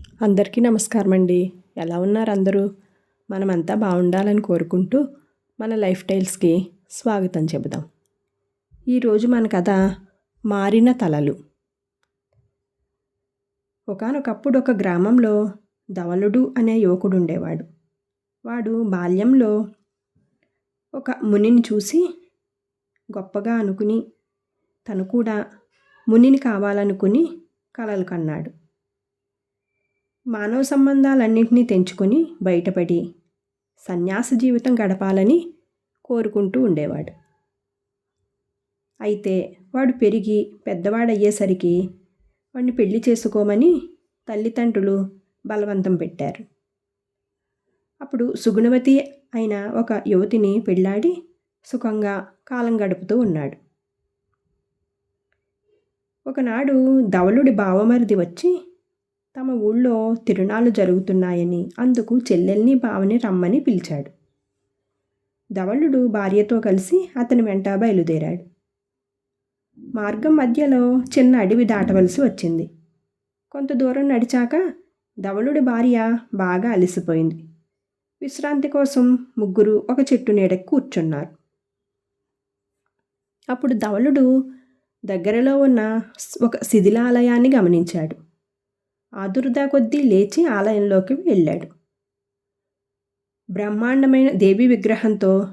అందరికీ నమస్కారం అండి ఎలా ఉన్నారు అందరూ? మనమంతా బాగుండాలని కోరుకుంటూ మన లైఫ్ స్టైల్స్కి స్వాగతం చెబుదాం. ఈరోజు మన కథ మారిన తలలు. ఒకానొకప్పుడు ఒక గ్రామంలో ధవలుడు అనే యువకుడు ఉండేవాడు. వాడు బాల్యంలో ఒక మునిని చూసి గొప్పగా అనుకుని తను కూడా మునిని కావాలనుకుని కలలు కన్నాడు. మానవ సంబంధాలన్నింటినీ తెంచుకొని బయటపడి సన్యాస జీవితం గడపాలని కోరుకుంటూ ఉండేవాడు. అయితే వాడు పెరిగి పెద్దవాడయ్యేసరికి వాడిని పెళ్ళి చేసుకోమని తల్లిదండ్రులు బలవంతం పెట్టారు. అప్పుడు సుగుణవతి అయిన ఒక యువతిని పెళ్ళాడి సుఖంగా కాలం గడుపుతూ ఉన్నాడు. ఒకనాడు ధవలుడి బావమరిది వచ్చి తమ ఊళ్ళో తిరునాళ్ళు జరుగుతున్నాయని అందుకు చెల్లెల్ని బావని రమ్మని పిలిచాడు. ధవళుడు భార్యతో కలిసి అతని వెంట బయలుదేరాడు. మార్గం మధ్యలో చిన్న అడవి దాటవలసి వచ్చింది. కొంత దూరం నడిచాక ధవళుడి భార్య బాగా అలసిపోయింది. విశ్రాంతి కోసం ముగ్గురు ఒక చెట్టు నీడకి కూర్చున్నారు. అప్పుడు ధవళుడు దగ్గరలో ఉన్న ఒక శిథిలాలయాన్ని గమనించాడు. ఆదుర్దా కొద్దీ లేచి ఆలయంలోకి వెళ్ళాడు. బ్రహ్మాండమైన దేవి విగ్రహంతో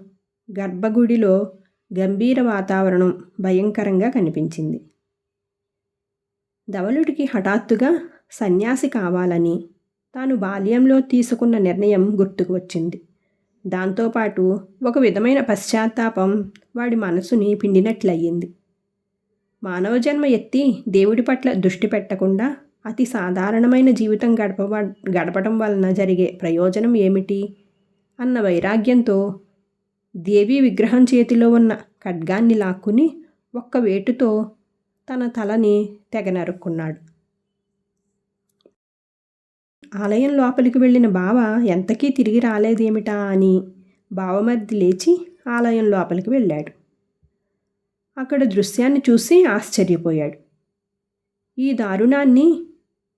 గర్భగుడిలో గంభీర వాతావరణం భయంకరంగా కనిపించింది. ధవలుడికి హఠాత్తుగా సన్యాసి కావాలని తాను బాల్యంలో తీసుకున్న నిర్ణయం గుర్తుకు వచ్చింది. దాంతోపాటు ఒక విధమైన పశ్చాత్తాపం వాడి మనసుని పిండినట్లయింది. మానవ జన్మ ఎత్తి దేవుడి పట్ల దృష్టి పెట్టకుండా అతి సాధారణమైన జీవితం గడప గడపడం వలన జరిగే ప్రయోజనం ఏమిటి? అన్న వైరాగ్యంతో దేవి విగ్రహం చేతిలో ఉన్న ఖడ్గాన్ని లాక్కుని ఒక్క వేటుతో తన తలని తెగ నరుక్కున్నాడు ఆలయం లోపలికి వెళ్ళిన బావ ఎంతకీ తిరిగి రాలేదేమిటా? అని బావమర్ది లేచి ఆలయం లోపలికి వెళ్ళాడు. అక్కడ దృశ్యాన్ని చూసి ఆశ్చర్యపోయాడు. ఈ దారుణాన్ని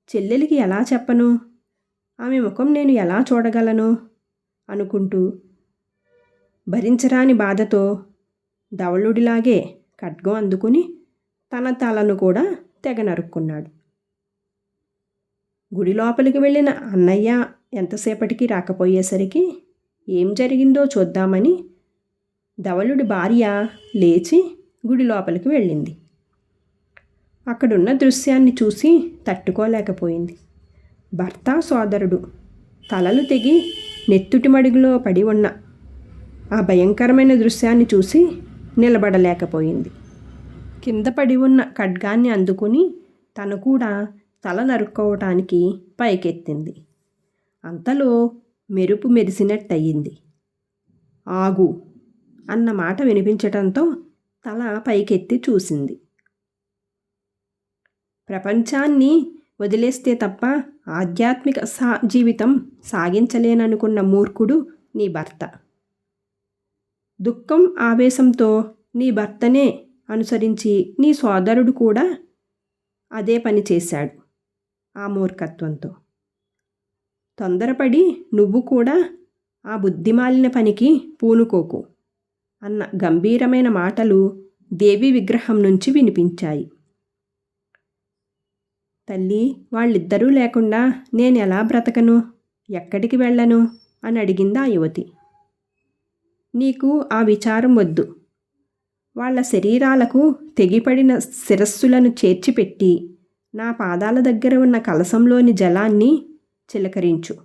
చెల్లెలికి ఎలా చెప్పను? ఆమె ముఖం నేను ఎలా చూడగలను? అనుకుంటూ భరించరాని బాధతో ధవళుడిలాగే ఖడ్గం అందుకుని తన తలను కూడా తెగ నరుక్కున్నాడు. గుడి లోపలికి వెళ్ళిన అన్నయ్య ఎంతసేపటికి రాకపోయేసరికి ఏం జరిగిందో చూద్దామని ధవళుడి భార్య లేచి గుడి లోపలికి వెళ్ళింది. అక్కడున్న దృశ్యాన్ని చూసి తట్టుకోలేకపోయింది. భర్త సోదరుడు తలలు తెగి నెత్తుటి మడుగులో పడి ఉన్న ఆ భయంకరమైన దృశ్యాన్ని చూసి నిలబడలేకపోయింది. కింద పడి ఉన్న ఖడ్గాన్ని అందుకుని తను కూడా తల నరుక్కోవటానికి పైకెత్తింది. అంతలో మెరుపు మెరిసినట్టయింది. ఆగు అన్న మాట వినిపించటంతో తల పైకెత్తి చూసింది. ప్రపంచాన్ని వదిలేస్తే తప్ప ఆధ్యాత్మిక సా జీవితం సాగించలేననుకున్న మూర్ఖుడు నీ భర్త. దుఃఖం ఆవేశంతో నీ భర్తనే అనుసరించి నీ సోదరుడు కూడా అదే పని చేశాడు ఆ మూర్ఖత్వంతో. తొందరపడి నువ్వు కూడా ఆ బుద్ధిమాలిన పనికి పూనుకోకు అన్న గంభీరమైన మాటలు దేవి విగ్రహం నుంచి వినిపించాయి. తల్లి వాళ్ళిద్దరూ లేకుండా నేను ఎలా బ్రతకను? ఎక్కడికి వెళ్ళను? అని అడిగింది ఆ యువతి. నీకు ఆ విచారం వద్దు. వాళ్ళ శరీరాలకు తెగిపడిన శిరస్సులను చేర్చిపెట్టి నా పాదాల దగ్గర ఉన్న కలసంలోని జలాన్ని చిలకరించు.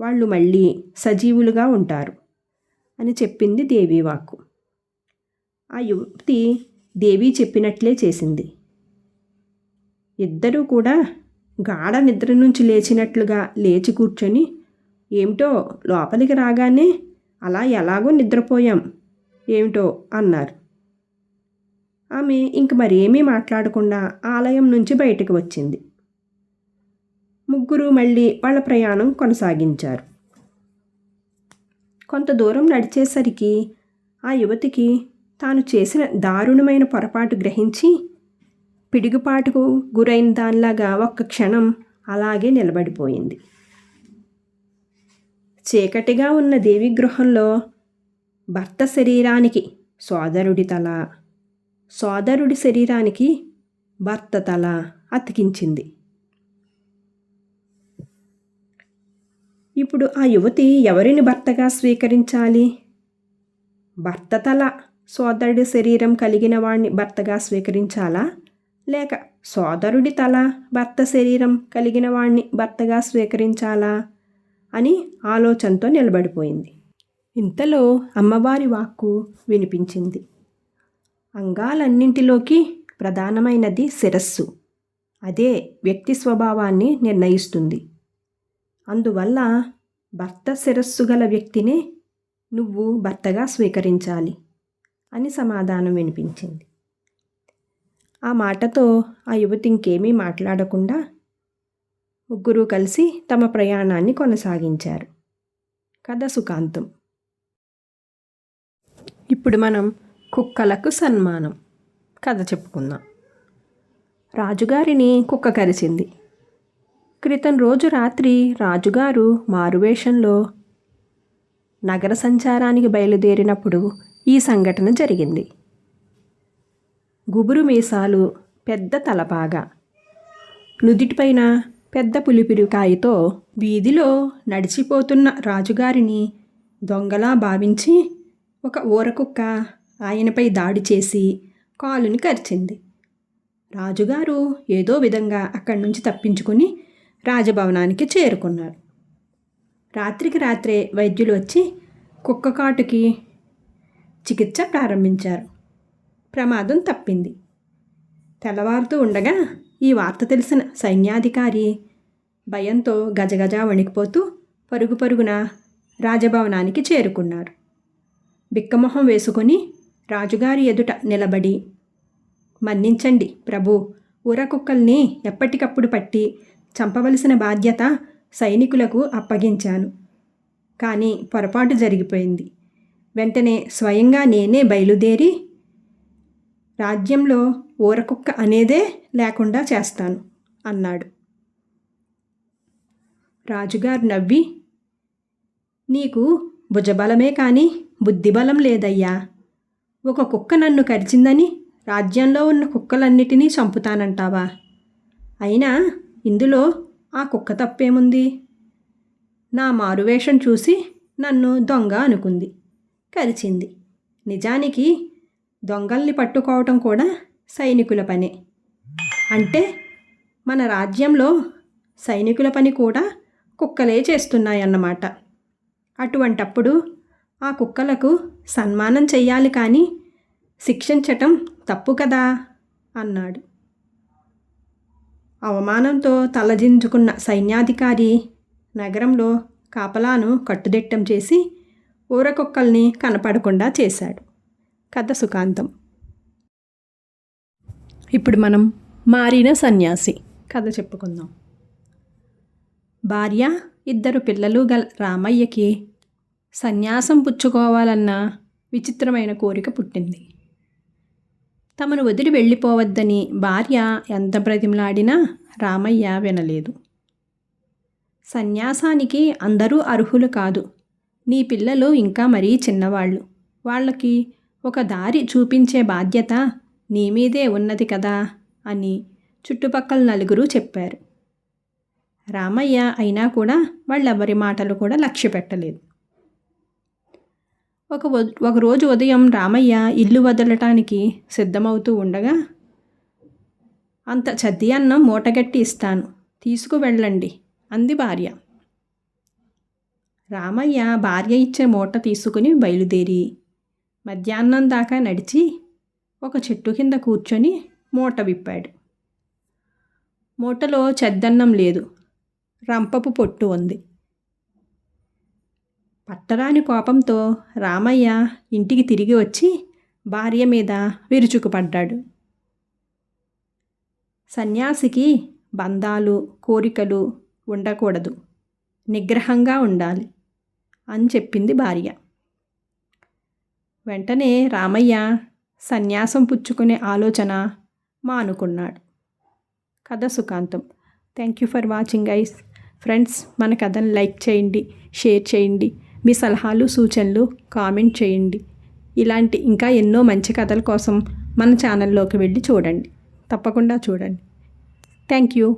వాళ్ళు మళ్ళీ సజీవులుగా ఉంటారు అని చెప్పింది దేవీవాక్కు. ఆ యువతి దేవి చెప్పినట్లే చేసింది. ఇద్దరూ కూడా గాఢ నిద్ర నుంచి లేచినట్లుగా లేచి కూర్చొని ఏమిటో లోపలికి రాగానే అలా ఎలాగో నిద్రపోయాం ఏమిటో అన్నారు. ఆమె ఇంక మరేమీ మాట్లాడకుండా ఆలయం నుంచి బయటకు వచ్చింది. ముగ్గురు మళ్ళీ వాళ్ళ ప్రయాణం కొనసాగించారు. కొంత దూరం నడిచేసరికి ఆ యువతికి తాను చేసిన దారుణమైన పొరపాటు గ్రహించి పిడుగుపాటుకు గురైన దానిలాగా ఒక్క క్షణం అలాగే నిలబడిపోయింది. చీకటిగా ఉన్న దేవి గృహంలో భర్త శరీరానికి సోదరుడి తల సోదరుడి శరీరానికి భర్త తల అతికించింది. ఇప్పుడు ఆ యువతి ఎవరిని భర్తగా స్వీకరించాలి? భర్త తల సోదరుడి శరీరం కలిగిన వాణ్ణి భర్తగా స్వీకరించాలా? లేక సోదరుడి తల భర్త శరీరం కలిగిన వాణ్ణి భర్తగా స్వీకరించాలా? అని ఆలోచనతో నిలబడిపోయింది. ఇంతలో అమ్మవారి వాక్కు వినిపించింది. అంగాలన్నింటిలోకి ప్రధానమైనది శిరస్సు. అదే వ్యక్తి స్వభావాన్ని నిర్ణయిస్తుంది. అందువల్ల భర్త శిరస్సు గల వ్యక్తినే నువ్వు భర్తగా స్వీకరించాలి అని సమాధానం వినిపించింది. ఆ మాటతో ఆ యువతి ఇంకేమీ మాట్లాడకుండా ముగ్గురు కలిసి తమ ప్రయాణాన్ని కొనసాగించారు. కథ సుఖాంతం. ఇప్పుడు మనం కుక్కలకు సన్మానం. కథ చెప్పుకుందాం. రాజుగారిని కుక్క కరిచింది. క్రితం రోజు రాత్రి రాజుగారు మారువేషంలో నగర సంచారానికి బయలుదేరినప్పుడు ఈ సంఘటన జరిగింది. గుబురు మీసాలు పెద్ద తలపాగా. నుదిటిపైన పెద్ద పులిపిరికాయతో వీధిలో నడిచిపోతున్న రాజుగారిని దొంగలా భావించి ఒక ఊరకుక్క ఆయనపై దాడి చేసి కాలుని కరిచింది. రాజుగారు ఏదో విధంగా అక్కడి నుంచి తప్పించుకుని రాజభవనానికి చేరుకున్నారు. రాత్రికి రాత్రే వైద్యులు వచ్చి కుక్క కాటుకి చికిత్స ప్రారంభించారు. ప్రమాదం తప్పింది. తెల్లవారుతూ ఉండగా ఈ వార్త తెలిసిన సైన్యాధికారి భయంతో గజగజ వణికిపోతూ పరుగు పరుగున రాజభవనానికి చేరుకున్నారు. బిక్కమొహం వేసుకొని రాజుగారి ఎదుట నిలబడి మన్నించండి ప్రభు ఊర కుక్కల్ని ఎప్పటికప్పుడు పట్టి చంపవలసిన బాధ్యత సైనికులకు అప్పగించాను. కానీ పొరపాటు జరిగిపోయింది. వెంటనే స్వయంగా నేనే బయలుదేరి రాజ్యంలో ఊరకుక్క అనేదే లేకుండా చేస్తాను అన్నాడు. రాజుగారు నవ్వి నీకు భుజబలమే కానీ బుద్ధిబలం లేదయ్యా. ఒక కుక్క నన్ను కరిచిందని రాజ్యంలో ఉన్న కుక్కలన్నిటినీ చంపుతానంటావా? అయినా ఇందులో ఆ కుక్క తప్పేముంది? నా మారువేషం చూసి నన్ను దొంగ అనుకుంది కరిచింది. నిజానికి దొంగల్ని పట్టుకోవటం కూడా సైనికుల పని. అంటే మన రాజ్యంలో సైనికుల పని కూడా కుక్కలే చేస్తున్నాయన్నమాట. అటువంటప్పుడు ఆ కుక్కలకు సన్మానం చెయ్యాలి కానీ శిక్షించటం తప్పు కదా అన్నాడు. అవమానంతో తలదించుకున్న సైన్యాధికారి నగరంలో కాపలాను కట్టుదిట్టం చేసి ఊరకొక్కల్ని కనపడకుండా చేశాడు. కథ సుఖాంతం. ఇప్పుడు మనం మారిన సన్యాసి కథ చెప్పుకుందాం. భార్య ఇద్దరు పిల్లలు గల రామయ్యకి సన్యాసం పుచ్చుకోవాలన్న విచిత్రమైన కోరిక పుట్టింది. తమను వదిలి వెళ్ళిపోవద్దని భార్య ఎంత బ్రతిమలాడినా రామయ్య వినలేదు. సన్యాసానికి అందరూ అర్హులు కాదు. నీ పిల్లలు ఇంకా మరీ చిన్నవాళ్ళు. వాళ్ళకి ఒక దారి చూపించే బాధ్యత నీ మీదే ఉన్నది కదా అని చుట్టుపక్కల నలుగురు చెప్పారు. రామయ్య అయినా కూడా వాళ్ళెవరి మాటలు కూడా లక్ష్య పెట్టలేదు. ఒక ఒకరోజు ఉదయం రామయ్య ఇల్లు వదలటానికి సిద్ధమవుతూ ఉండగా అంత చద్ది అన్నం మూటగట్టి ఇస్తాను తీసుకువెళ్ళండి అంది భార్య. రామయ్య భార్య ఇచ్చే మూట తీసుకుని బయలుదేరి మధ్యాహ్నం దాకా నడిచి ఒక చెట్టు కింద కూర్చొని మూట విప్పాడు. మూటలో చెద్దన్నం లేదు. రంపపు పొట్టు ఉంది. పట్టరాని కోపంతో రామయ్య ఇంటికి తిరిగి వచ్చి భార్య మీద విరుచుకుపడ్డాడు. సన్యాసికి బంధాలు కోరికలు ఉండకూడదు. నిగ్రహంగా ఉండాలి అని చెప్పింది భార్య. వెంటనే రామయ్య సన్యాసం పుచ్చుకునే ఆలోచన మానుకున్నాడు కథ సుఖాంతం. Thank you for watching guys friends మన కథను లైక్ చేయండి షేర్ చేయండి మీ సలహాలు సూచనలు కామెంట్ చేయండి. ఇలాంటి ఇంకా ఎన్నో మంచి కథల కోసం మన ఛానల్లోకి వెళ్ళి చూడండి. తప్పకుండా చూడండి. Thank you